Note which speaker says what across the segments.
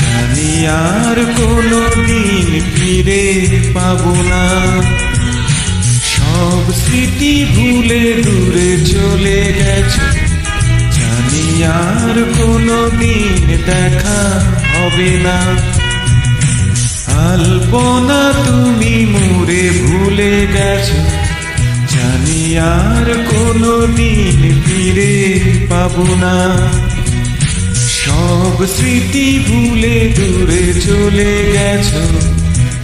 Speaker 1: জানি আর কোনো দিন ফিরে পাব না। সব স্মৃতি ভুলে দূরে চলে গেছে। জানি আর কোনো দিন দেখা হবে না। আলপনা তুমি মোরে ভুলে গেছো। জানি আর কোনো দিন ফিরে পাবো না। সব স্মৃতি ভুলে দূরে চলে গেছো।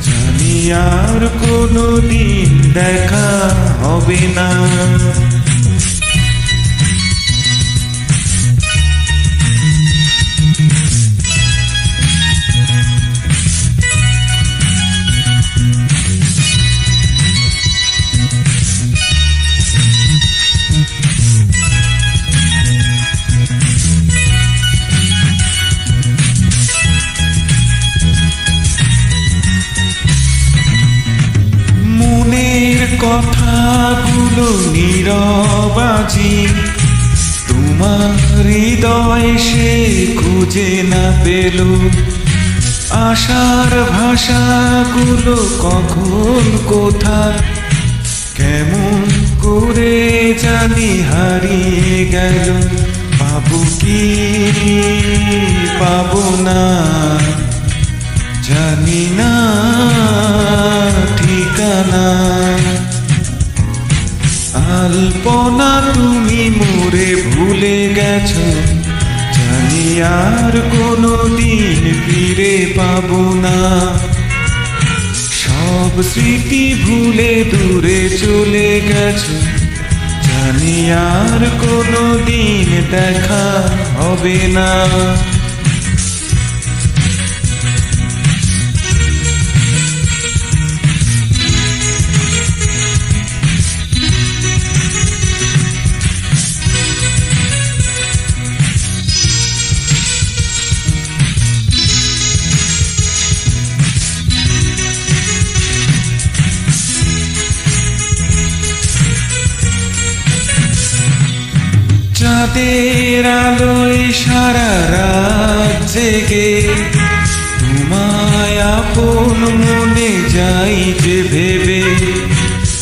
Speaker 1: জানি আর কোনো দিন দেখা হবে না। নীরবাজি তোমার হৃদয় সে খুঁজে না পেল। আশার ভাষাগুলো কখন কোথায়? কেমন করে জানি হারিয়ে গেল। পাবো কি, পাবো না, জানি না ঠিকানা। আলপনা তুমি মোরে ভুলে গেছো। জানি আর কোনো দিন ফিরে পাবো না। সব স্মৃতি ভুলে দূরে চলে গেছো। জানি আর কোনো দিন দেখা হবে না। চাঁদের আলোয় সারা রাত জেগে তোমায় আপন মনে যাই যে ভেবে।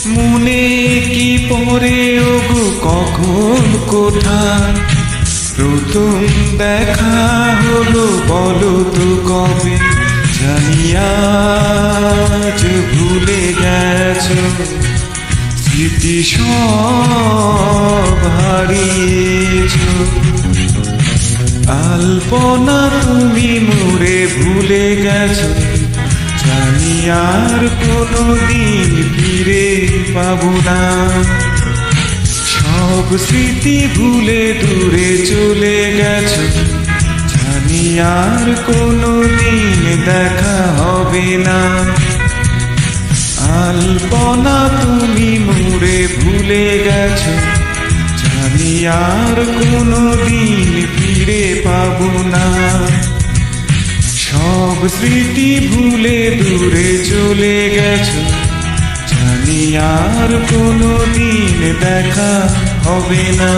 Speaker 1: মনে কি পরে ওগো, কখন, কোথায়? প্রথম দেখা হলো, বলো তো কবে? জানিয়া ভুলে গেছো। স্মৃতি সব হারিয়েছ। আলপনা তুমি মোরে ভুলে গেছো। জানি আর কোনো দিন ফিরে পাবো না। সব স্মৃতি ভুলে দূরে চলে গেছো। জানি আর কোনো দিন দেখা হবে না। আলপনা তুমি মোরে ভুলে গেছো। জানি আর কোনো দিন ফিরে পাবো না। সব স্মৃতি ভুলে দূরে চলে গেছো। জানি আর কোনো দিন দেখা হবে না।